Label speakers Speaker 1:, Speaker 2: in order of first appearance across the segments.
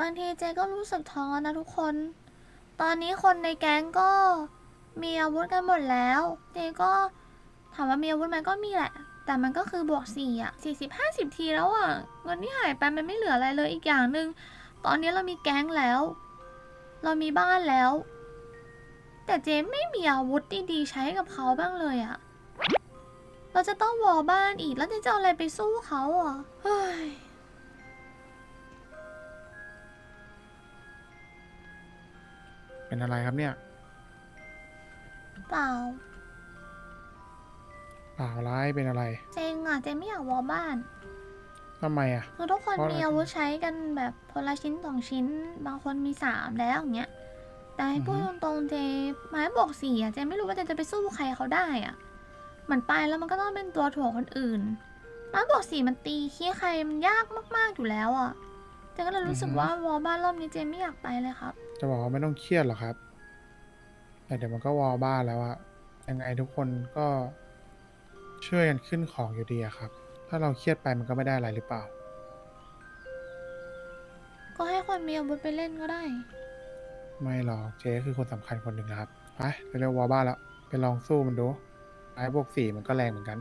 Speaker 1: บางทีเจก็รู้สึกท้อนะทุกคน ตอนนี้คนในแก๊งก็มีอาวุธกันหมดแล้ว เจก็ถามว่ามีอาวุธไหมก็มีแหละ แต่มันก็คือบวกสี่อะสี่สิบห้าสิบทีแล้วอะเงินที่หายไปมันไม่เหลืออะไรเลยอีกอย่างหนึ่งตอนนี้เรามีแก๊งแล้ว เรามีบ้านแล้ว แต่เจไม่มีอาวุธดีๆใช้กับเขาบ้างเลยอะเราจะต้องวอลบ้านอีกแล้วเจจะเอาอะไรไปสู้เขาอะเฮ้ย
Speaker 2: เป็นอะไรครับเนี่ย
Speaker 1: เปล่า
Speaker 2: เปล่าร้ายเป็นอะไร
Speaker 1: เจงอะเจไม่อยากวอลบ้าน
Speaker 2: ทำไมอะ
Speaker 1: คือทุกคน
Speaker 2: เพราะอะไร
Speaker 1: มีอาวุธใช้กันแบบคนละชิ้นสองชิ้น บางคนมีสามแล้วอย่างเงี้ย แต่ให้พูดตรงๆเจไม้บอกสี่อะเจไม่รู้ว่าเจจะไปสู้ใครเขาได้อะเหมือนไปแล้วมันก็ต้องเป็นตัวถ่วงคนอื่นไม้บอกสี่มันตีขี้ใครมันยากมากๆอยู่แล้วอะเจก็เลยรู้สึกว่าวอลบ้านรอบนี้เจไม่อยากไปเลยครับ
Speaker 2: จะบอกว่าไม่ต้องเครียดหรอกครับ แต่เดี๋ยวมันก็วอลบ้านแล้วอะยังไงทุกคนก็ช่วยกันขึ้นของอยู่ดีอะครับ ถ้าเราเครียดไปมันก็ไม่ได้อะไรหรือเปล่า
Speaker 1: ก็ให้คนมีอาวุธไปเล่นก็ได้
Speaker 2: ไม่หรอกเจ๊คือคนสำคัญคนหนึ่งนะครับ ไปเร็วๆวอลบ้านแล้ว ไปลองสู้มันดูไอ้บวกสี่มันก็แรงเหมือนกัน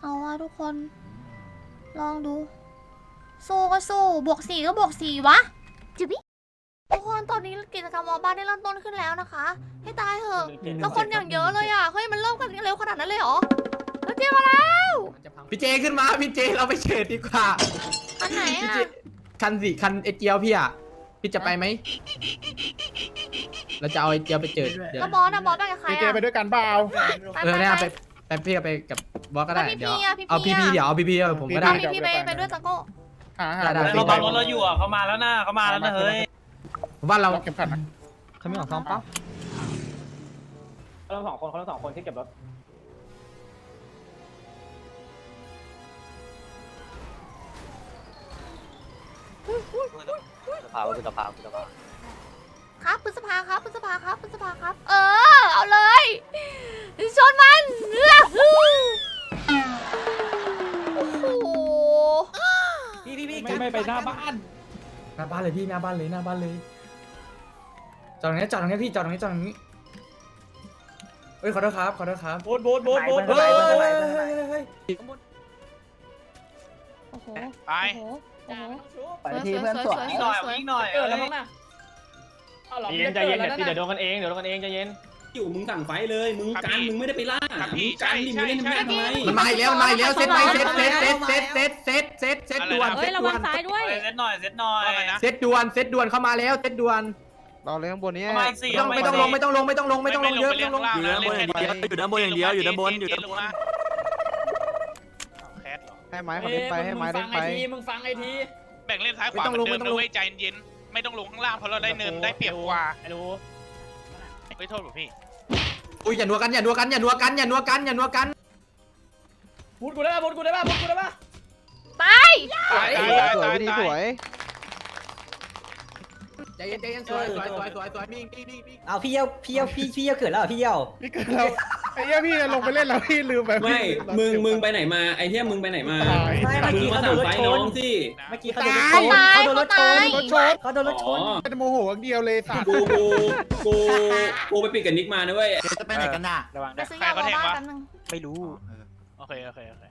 Speaker 1: เอาว่าทุกคน ลองดู สู้ก็สู้ บวกสี่ก็บวกสี่วะจุบิทุก คนตอนนี้กิจกรรมวอลบ้านได้เริ่มต้นขึ้นแล้วนะคะ ให้ตายเถอะแล้วคนอย่างเยอะเลยอะเฮ้ยมันเริ่มกันเร็วขนาดนั้นเลยเหรอแล้วเจมาแล้ว
Speaker 3: พี่เจขึ้นมาพี่เจเราไปเฉดดีกว่า
Speaker 1: อันไหน
Speaker 3: พี่
Speaker 1: อะ
Speaker 3: เจคันสิคันเอเจียวพี่อะพี่จะไปไหมเราจะเอาไอเจียวไปเจิดเดี๋ยว
Speaker 1: แล้วบอสอะบอสไปกับใคร
Speaker 2: เจเจ
Speaker 1: อะ
Speaker 2: ไปด้วยกันเปล่า
Speaker 1: ไป
Speaker 3: เออ
Speaker 1: ไป
Speaker 3: เนี่ย
Speaker 1: ไป
Speaker 3: ไปไปพี่ก็ไปกับบอสก็ได้
Speaker 1: แล้วพี่
Speaker 3: เดี๋ยว
Speaker 1: พี่อะพี่
Speaker 3: เอาพี่
Speaker 1: พี่
Speaker 3: พี่
Speaker 1: อะ
Speaker 3: เดี๋ยวเอาพี่พี่ผมก็ได้
Speaker 1: เอาพี่พี่ไปไปด้วยจังโก้
Speaker 2: หาหา
Speaker 3: ได้ได้
Speaker 4: เราบังรถเราอยู่อะเขามาแล้วนะเขามาแล้วนะเฮ้ย
Speaker 3: ผมว่าเรา
Speaker 2: ล็อกเข็มขัดนะ
Speaker 3: เขาไม่ของซองเปล่า
Speaker 4: เขาทั้งสองคนเขาทั้งสองคนที่เก็บรถ
Speaker 5: สภาว่าคือสภาคือสภา
Speaker 1: ครับพฤษภาครับพฤษภาครับพฤษภาครับ เออ เอาเลยชนมันโอ้โห
Speaker 3: พี่พี่พี่
Speaker 4: ไม่ไม่ไปหน้าบ้าน
Speaker 3: หน้าบ้านเลยพี่หน้าบ้านเลยหน้าบ้านเลย จอดตรงนี้จอดตรงนี้พี่จอดตรงนี้จอดตรงนี้เฮ้ยขอโทษครับขอโทษครับโบ๊
Speaker 4: โบ๊โบ๊โบ๊
Speaker 3: เฮ้ยเฮ้ยเฮ้ย
Speaker 1: โอ้โห
Speaker 6: ไป
Speaker 1: โอ้โห
Speaker 5: ไปที่เพื่อนสวย
Speaker 4: หน่อยวิ่งหน่อย
Speaker 7: เกิแล้วมั้งน่ะเย็
Speaker 4: นใจเย็นเดี๋ยวเดี๋ยวโดนกันเองเดี๋ยวโดนกันเองใจเย็น
Speaker 8: อยู่มึงสั่งไฟเลย มึงกา
Speaker 6: ร
Speaker 8: มึงไม่ได้ไปล่ามึงกา
Speaker 6: รดิ
Speaker 8: มึงเล่นแม่ทำไม
Speaker 3: มันมาอีกแล้วมัมาอีกแล้วเซตไปเซตเซตเซตเซตเซตเซตเซตด่วนเซตด่วน
Speaker 4: เซตหน่อยเซตหน่อย
Speaker 3: เซตด่วนเซตด่วนเข้ามาแล้วเซตด่วน
Speaker 5: เราเลยข้างบนนี้
Speaker 4: ประมาณสี่
Speaker 3: ไม่ต้องไม่ต้องลงไม่ต้องลงไม่ต้องลงไม่ต้องลงเยอะไม่ต้องลง
Speaker 6: อยู่ด้านบนอย่างเดียว
Speaker 5: อยู่ด้านบนอย่างเดียวอยู่ด้านบนอยู่ด้านบน
Speaker 6: แคสเหรอ
Speaker 5: ให้ไม้เขาเล่นไปให้ไม้เล่นไป
Speaker 7: มึงฟังไอที
Speaker 6: แบ่งเล่นซ้ายขวาเหมือนเดิมนะเว้ยใจเย็นๆไม่ต้องลงข้างล่างเพราะเราได้เนินได้เปรียบกว่า
Speaker 4: ไอ้รู้
Speaker 6: ไม่โทษหรอกพี่
Speaker 3: อุ้ยอย่านัวกันอย่านัวกันอย่านัวกันอย่านัวกันอย่านัวกัน
Speaker 7: บูทกูได้ป่ะบูทกูได้ป่ะบูทกูได้ป่ะ
Speaker 1: ตาย
Speaker 6: ตายตาย
Speaker 5: ส
Speaker 6: ตาย
Speaker 5: วย
Speaker 6: ตาย
Speaker 5: วิธีสวย
Speaker 3: ใจเย็นใจเย็นสวยสวยสวยสวยสวยมิ่งมิ่งมิ่งมิ่ง
Speaker 9: เอาพี่เยี่ยวพี่เยี่ยวพี่พี่เยี่ยวเกิดแล้วเหรอพี่เยี่ยว
Speaker 2: พี่เกิดเราไอ้เหี้ยพี่ลงไปเล่นแล้วพี่ลืมไป
Speaker 8: ไม่ มึง มึงไปไหนมา ไอ้เหี้ยมึงไปไหนมา
Speaker 2: ตาย
Speaker 9: ไม่เมื่อ
Speaker 8: มึง
Speaker 9: กี้
Speaker 8: มา
Speaker 9: เขาโด
Speaker 8: สั่
Speaker 9: น
Speaker 8: ง
Speaker 9: รถ
Speaker 8: ไฟ
Speaker 9: ช
Speaker 8: น้
Speaker 9: น
Speaker 8: องสิ
Speaker 9: เมื่อกี้เขาโดนรถชนเขาโดนรถชน
Speaker 2: รถชน
Speaker 9: เขาโดนรถชน
Speaker 8: อ๋อ
Speaker 2: จะโมโหอย่างเดียวเลยสัตว์
Speaker 8: กู กู กู กูไปปิดกับนิกมานะเว้ย
Speaker 5: จะไปไหนกันน่ะ
Speaker 4: ระวัง
Speaker 1: ไปซื้อยาวอลบ้านแป๊บนึง
Speaker 5: ไม่รู้
Speaker 6: โอเค โอเค โอเค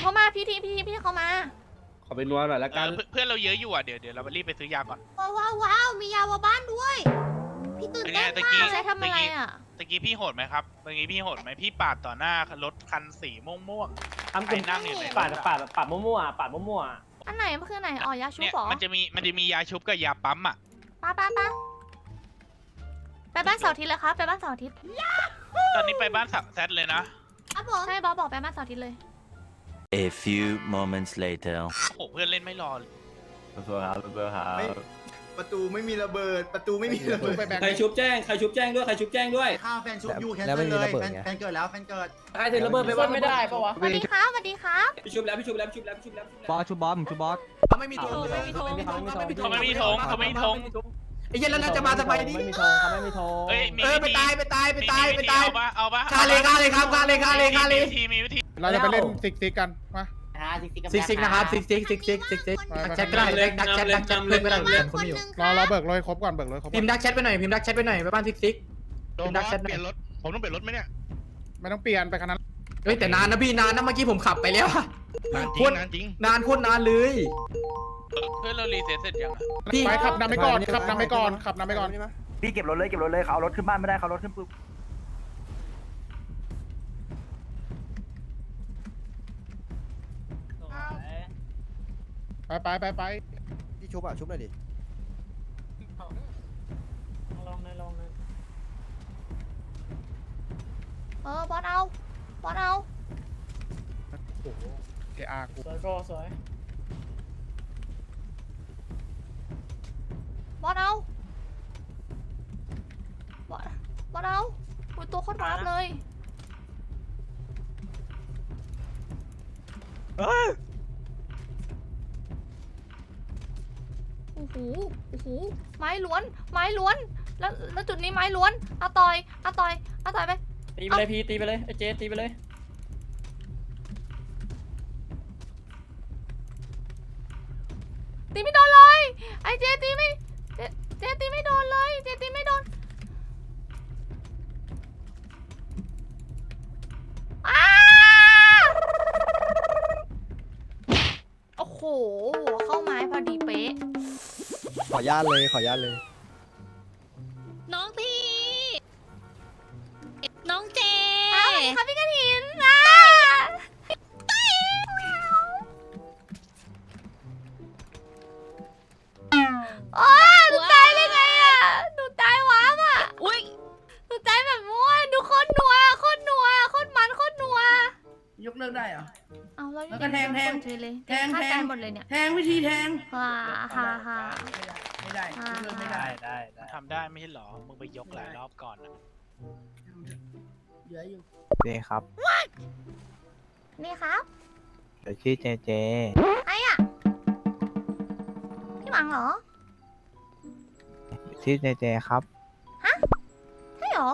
Speaker 1: เขามาพี่ทีพี่ทีพี่เขามา
Speaker 8: ข อไปรัวหน่อยละ
Speaker 6: เอ
Speaker 8: กัน
Speaker 6: อเพื่อนเราเยอะอยู่อะ เดี๋ยวเดี๋ยวเรารีบไปซื้อยาก่อน
Speaker 1: ว้าวว้าวว้าวมียาวอลบ้านด้วย พี่ตื่น
Speaker 6: เป็นไง
Speaker 1: เต้น
Speaker 6: ตะกี้
Speaker 1: มากใช้ทำอะไรอะ
Speaker 6: ตะกี้พี่โหดไหมครับตะกี้พี่โหดไหมพี่ปาดต่อหน้ารถคันสีม่วงม่วง
Speaker 4: ทำกลุ่ม
Speaker 6: นั่งอยู่ใน
Speaker 4: ปาดปาดปาดมั่วๆปาดมั่ว
Speaker 1: อันไหนมันคืออันไหนอ๋อยา
Speaker 6: ๆ
Speaker 1: ชุบ
Speaker 6: เนี่ย
Speaker 1: เหรอ
Speaker 6: มันจะมีมันจะมียาชุบกับยาปั๊มอะ
Speaker 1: ป้าป้าป้าไปบ้านเสาร์อาทิตย์เลยครับไปบ้านเสาร์อาทิตย์
Speaker 6: ตอนนี้ไปบ้านแซดเลยนะ
Speaker 1: ครับผมใช่บอสบอกไปบ้านเสาร์อาทิตย์เลย
Speaker 10: A few moments later.
Speaker 6: โอ้โหเพื่อนเล่นไม่รอเลย
Speaker 5: ประตูไม่มีระเบิด ประตูไม่มีระเบิด
Speaker 2: ไปแบ่ง
Speaker 8: ใครชุบแจ้ง ใครชุบแจ้งด้วย ใครชุบแจ้งด้วย
Speaker 5: ข้าวแฟนชุบยูแคนเซิลเลยแฟนแฟนเกิดแล้วแฟนเกิด
Speaker 4: ๆใครถือระเบิดไป
Speaker 7: ไป
Speaker 4: ว่า
Speaker 7: ไม่ได้ปะวะ
Speaker 1: สวัสดีครับสวัสดีครับ
Speaker 8: พี่ชุบแล้วพี่ชุบแล้วพี่ชุบแล้วพี่ชุบแล้ว
Speaker 5: บอสชุบบอสผมชุบบอส
Speaker 3: เขาไม่มีธง
Speaker 1: เขาไม่มีธง
Speaker 3: เขาไม่มีธง
Speaker 6: เขาไม่มีธงเขา ไม่มีธง
Speaker 3: ไอ้เหี้ย็นแล้วเราจะมาทำไมนี่
Speaker 4: ไม่มีธงเขาไม่มีธง
Speaker 6: เอ้ยมี
Speaker 3: เออไป
Speaker 6: วิธี
Speaker 3: ตายไปตายไป
Speaker 6: มี
Speaker 3: ตาย
Speaker 6: มี
Speaker 3: ไป
Speaker 6: วิธี
Speaker 3: ตาย
Speaker 6: เอาปะเอาปะ
Speaker 3: ฆ่าเลยฆ่าเลยครับฆ่าเลยฆ่าเลยฆ่าเลย
Speaker 6: มีวิธีมีวิธี
Speaker 2: เราจะไปเล่นซิกซิกกันมา
Speaker 5: ฮะ
Speaker 9: ซิกซิกนะครับซิกซิกซิกซิกซิกซิก
Speaker 2: ไปไป
Speaker 9: แชทก็ได้
Speaker 8: เล่น
Speaker 9: ดักแชท
Speaker 8: เล่
Speaker 9: ดั
Speaker 8: น
Speaker 9: กแชท
Speaker 8: เล่
Speaker 9: เพื่อน
Speaker 8: น
Speaker 9: ก็ได้
Speaker 8: เล่น
Speaker 9: คนไม่อยู่
Speaker 2: รอรอเบิกเลยครบก่อนเบิกเลยครบก่
Speaker 9: พิ
Speaker 2: อ
Speaker 9: ม
Speaker 2: น
Speaker 9: พ์ดักแชทไปหน่อยพิมพ์ดักแชทไปหน่อยไปบ้านซิกซิก
Speaker 11: โดนบอสเปลี่ยนรถผมต้องเปลี่ยนรถไหมเนี่ย
Speaker 2: ไม่ต้องเปลี่ยนไปคันนั้น
Speaker 9: เฮ้ยแต่นานนะพี่นานนะเมื่อกี้ผมขับไปแล้วอะ
Speaker 11: นานจ
Speaker 9: โค
Speaker 11: ริง
Speaker 9: ตร
Speaker 11: นานจริง
Speaker 9: นานโคตรนานเลย
Speaker 6: เพื่อนเรารีเซ็ตเสร็จยังอะ
Speaker 9: พี่
Speaker 2: ไปขับนำไปก่อนขับนำไปก่อนขับนำไปก่อน
Speaker 5: พี่เก็บรถเลยเก็บรถเลยเขาเอารถขึ้นบ้านไม่ได้เขาเอารถขึ้นปุ๊บ
Speaker 2: ไปไปไปไป
Speaker 5: พี่ชุบอะชุบหน่อยดิ
Speaker 7: ลองเลยลองเลย
Speaker 1: เออบอสเอา บอสเอา
Speaker 2: โอ้โหเออาร์กู
Speaker 7: สวยก็สวย
Speaker 1: บอสเอาบอสบอสเอาอุ้ยตัวโคตรวาร์ปเลยโอ้โห โอ้โห ไม้ล้วน ไม้ล้วน แล้ว แล้วจุดนี้ไม้ล้วนเอาต่อยเอาต่อยเอาต่อยไป
Speaker 7: ตีไปเลยพีตีไปเลยไอเจตีไปเลย
Speaker 1: ตีไม่โดนเลย ไอเจตีไม่เจเจตีไม่โดนเลย เจตีไม่โดนอ้าโอ้โห เข้าไม้พอดีเป๊ะ
Speaker 5: ขอญาตเลย ขอญาตเลย
Speaker 1: เฉยเลย
Speaker 5: แทง
Speaker 1: ฆ่า
Speaker 5: แทง
Speaker 1: ตายหมดเลยเนี่ย
Speaker 5: แทงวิธีแทง
Speaker 1: ฮ่าฮ่าฮ่า
Speaker 5: ไม่ได้ยกเลิกไม่ได้
Speaker 7: ได้ได้
Speaker 6: ทำได้ไม่ใช่เหรอ มึงไปยกหลายรอบก่อนอะ
Speaker 5: เหลืออยู่
Speaker 9: เจครับ
Speaker 1: นี่ครับ
Speaker 9: เดี๋ยวชื่อเจเจ
Speaker 1: ใครอะพี่หวังเหรอ
Speaker 9: ชื่อเจเจครับ
Speaker 1: ใช่เหรอ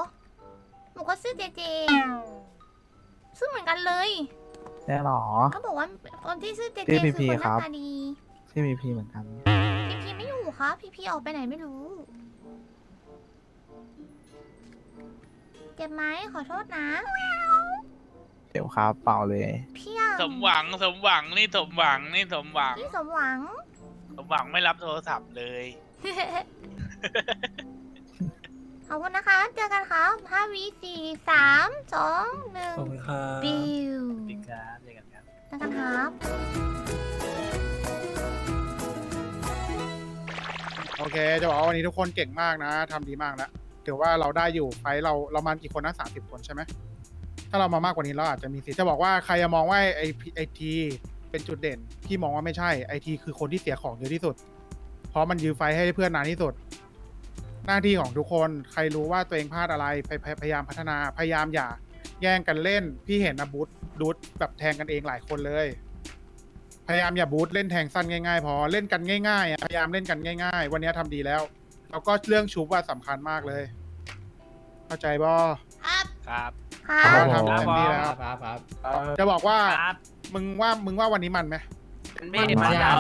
Speaker 1: หนูก็ซื้อเจเจซื้อเหมือนกันเลย
Speaker 9: ใช่หรอ
Speaker 1: เขาบอกว่าคนที่ซื้อเจเจ
Speaker 9: ชื่
Speaker 1: คือ
Speaker 9: อ PP
Speaker 1: คนห
Speaker 9: ครั
Speaker 1: น้า
Speaker 9: บ
Speaker 1: ตาดี
Speaker 9: ชื่อมีพีเหมือนกัน
Speaker 1: พี่พีไม่อยู่ครับพี่พีออกไปไหนไม่รู้เจ็บไหมขอโทษนะ
Speaker 9: เดี๋ยวครับเปล่าเลย
Speaker 1: เพียง
Speaker 6: สมหวังสมหวังนี่สมหวังนี่สมหวัง
Speaker 1: พี่สมหวัง
Speaker 6: สมหวังไม่รับโทรศัพท์เลย
Speaker 1: ขอบคุณนะคะ เจอกันครับห้าวิสี่สามสองหนึ่ง
Speaker 8: ขอบคุณครับ
Speaker 1: ปิว
Speaker 8: ครับเจอกันครับ
Speaker 1: เจอกันครับ
Speaker 2: โอเค จะบอกว่าวันนี้ทุกคนเก่งมากนะทำดีมากแล้วถือว่าเราได้อยู่ไฟท์เราเรามากี่คนนะสามสิบคนใช่ไหมถ้าเรามามากกว่านี้เราอาจจะมีสิทธิ์จะบอกว่าใครจะมองว่าไอไอทีเป็นจุดเด่นพี่มองว่าไม่ใช่ไอทีคือคนที่เสียของเยอะที่สุด เพราะมันยื้อไฟให้เพื่อนนานที่สุด หน้าที่ของทุกคนใครรู้ว่าตัวเองพลาดอะไรพยพยพยายามพัฒนาพยายามอย่า แย่งกันเล่น พี่เห็นนะบูธดูดแบบแทงกันเองหลายคนเลย พยายามอย่าบูธเล่นแทงสั้นง่ายๆ พอเล่นกันง่ายๆอะพยายามเล่นกันง่าย ๆ วันนี้ทำดีแล้ว แล้วก็เรื่องชุบว่าสำคัญมากเลย เข้าใจบ่
Speaker 1: ครับ
Speaker 6: ครับ
Speaker 1: ครั
Speaker 2: เรา
Speaker 1: บ
Speaker 2: ทำเต็มที่แล้ว
Speaker 9: ครับครับ
Speaker 2: จะบอกว่ามึงว่ามึงว่าวันนี้มันไหม
Speaker 9: มัน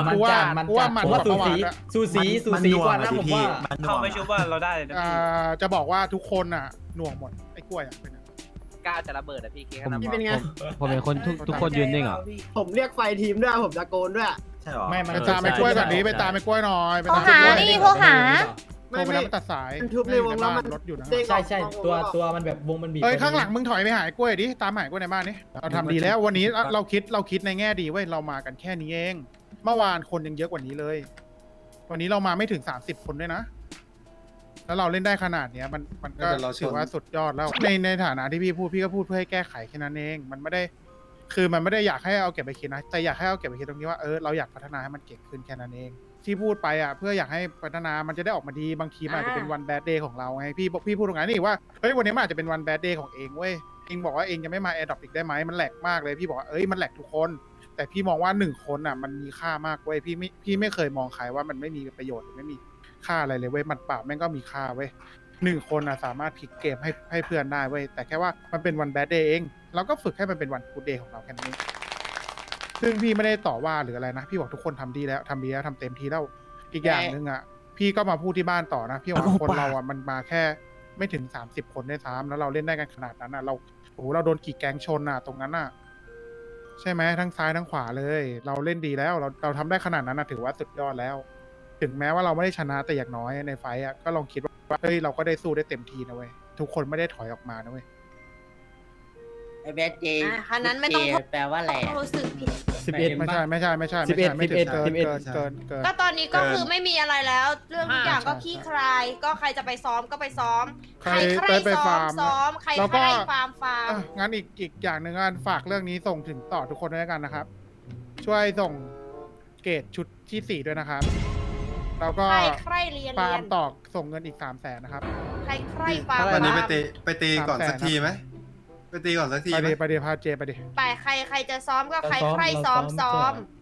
Speaker 9: มัน
Speaker 2: กูว่ากูว่ามัน
Speaker 9: ผมว่า
Speaker 2: ก
Speaker 9: สู
Speaker 2: ว่า
Speaker 9: สี
Speaker 2: เมื่อวานอะ
Speaker 9: สูสีสูสีกว่านะผมว่า
Speaker 5: เข้าไปชุบว่าเราได้
Speaker 2: อ่าจะบอกว่าทุกคนอะหน่วงหมดไอ้กล้วยอะเป็นไง
Speaker 4: ก้าวจะระเบิดอะพี่เค้ก
Speaker 9: ผม
Speaker 4: ระเบิด
Speaker 9: เป็นไง
Speaker 5: ผมเป็นคนทุกทุกคนยืนนิ่งเหรอ
Speaker 9: ผมเรียกไฟทีมด้วยผมตะโกนด้วย
Speaker 5: ใช่หรอ
Speaker 9: ไม่มัน
Speaker 2: ไปตามไอ้กล้วยก่อนดิไปตามไอ้กล้วยหน่อยไป
Speaker 1: โทร
Speaker 2: ตาม
Speaker 1: หา
Speaker 2: ไอ้กล้วย
Speaker 1: ดิโทรหา
Speaker 2: โทรไปแล้วมันตัดสาย
Speaker 9: มันทุบในวงแล้วมัน
Speaker 2: รถอยู่นะ
Speaker 9: ใช่ใช่ตัวตัวมันแบบวงมันบีบ
Speaker 2: เอ้ยข้างหลังมึงถอยไปหายกล้วยดิตามหายกล้วยในบ้านนี่เราทำดีแล้ววันนี้เราคิดเราคิดในแง่ดีเว้ยเรามากันแค่นี้เอง เมื่อวานคนยังเยอะกว่านี้เลย วันนี้เรามาไม่ถึงสามสิบคนด้วยนะ แล้วเราเล่นได้ขนาดเนี้ย มันมันก็ถือว่าสุดยอดแล้วในในฐานะที่พี่พูดพี่ก็พูดเพื่อให้แก้ไขแค่นั้นเอง มันไม่ได้ คือมันไม่ได้อยากให้เอาเก็บไปคิดนะ แต่อยากให้เอาเก็บไปคิดตรงนี้ว่าเออเราอยากพัฒนาให้มันเก่งขึ้นแค่นั้นเอง ที่พูดไปอะเพื่ออยากให้พัฒนามันจะได้ออกมาดีบางทีมันอาจจะเป็นวันแบดเดย์ของเราไงพี่บอกพี่พูดตรงนั้นนี่ว่าเฮ้ยวันนี้มันอาจจะเป็นวันแบดเดย์ของเองเว้ยเองบอกว่าเองจะไม่มาแอร์ดรอปอีกได้ไหมมันแหลกมากเลยพี่บอกว่าเอ้ยมันแหลกทุกคน แต่พี่มองว่าหนึ่งคนอะมันมีค่ามากเว้ยพี่ไม่พี่ไม่เคยมองใครว่ามันไม่มีประโยชน์หรือไม่มีค่าอะไรเลยเว้ยมันเปล่าแม่งก็มีค่าเว้ยหนึ่งคนอะสามารถพลิกเกมให้ให้เพื่อนได้เว้ยแต่แค่ว่ามันเป็นวันแบดเดย์เอง เราก็ฝึกให้มันเป็นวันกูดเดย์ของเราแค่นั้นเองซึ่งพี่ไม่ได้ต่อว่าหรืออะไรนะ พี่บอกทุกคนทำดีแล้วทำดีแล้วทำเต็มที่แล้ว อีกอย่างหนึ่งอะ พี่ก็มาพูดที่บ้านต่อนะ พี่ว่าคนเราอะมันมาแค่ไม่ถึงสามสิบคนได้วยซ้ำแล้วเราเล่นได้กันขนาดนั้นอะ เราโอ้โหเราโดนกี่แก๊งชนอะ ตรงนั้นอะ ใช่ไหมทั้งซ้ายทั้งขวาเลย เราเล่นดีแล้ว เราเราทำได้ขนาดนั้นนะถือว่าสุดยอดแล้ว ถึงแม้ว่าเราไม่ได้ชนะแต่อย่างน้อยในไฟต์อะก็ลองคิดว่าเฮ้ยเราก็ได้สู้ได้เต็มที่นะเว้ยทุกคนไม่ได้ถอยออกมานะเว้ย
Speaker 9: ไอเบสเจ
Speaker 12: อะคันนั้นไม่ต้อง
Speaker 9: แปลว่าอะไร
Speaker 12: ต้องรู้สึกผิด
Speaker 3: สิบเอ็ด
Speaker 2: ไม่ใช่ไม่ใช่ไม่ใช่ไม่ใช่ไม่ถึง
Speaker 3: 11
Speaker 2: เกิน
Speaker 3: 11
Speaker 2: เกินเกินเกิน
Speaker 12: ก็ตอนนี้ก็คือไม่มีอะไรแล้ว เรื่องทุกอย่างก็
Speaker 2: ใช่
Speaker 12: ขี้คลาย ก็ใครจะไปซ้อมก็ไปซ้อม
Speaker 2: ใค
Speaker 12: ใค
Speaker 2: ร
Speaker 12: รใคร
Speaker 2: ไป
Speaker 12: ซ้อ
Speaker 2: ฟามร์ม
Speaker 12: ซ้อม ใคร
Speaker 2: แล้ว
Speaker 12: ใค
Speaker 2: ก็
Speaker 12: รฟาร์มฟาร์ม
Speaker 2: อะงั้นอีกอีกอย่างหนึ่งอันฝากเรื่องนี้ส่งถึงต่อทุกคนด้วยแล้วกันนะครับ ช่วยส่งเกรดชุดที่สี่ด้วยนะครับ แล้วก็
Speaker 12: ใครใครเรียน
Speaker 2: ฟา
Speaker 12: เรี
Speaker 2: ร์
Speaker 12: ย
Speaker 2: ม
Speaker 12: น
Speaker 2: ตอกส่งเงินอีกสามแสนนะครับ
Speaker 12: ใครใครฟาร์ม
Speaker 2: วันนี้ไป
Speaker 12: ฟาร์ม
Speaker 2: ตีไปตีก่อนสักทีไหม ไปตีก่อนสักทีไปดีไปดีพาเจไปดิ
Speaker 12: ไปใครใครจะซ้อมก็ใคร
Speaker 3: เราซ้อม
Speaker 12: ใครซ้อม
Speaker 3: เราซ้
Speaker 12: ซ้
Speaker 3: อ
Speaker 12: อ
Speaker 3: ม
Speaker 12: ม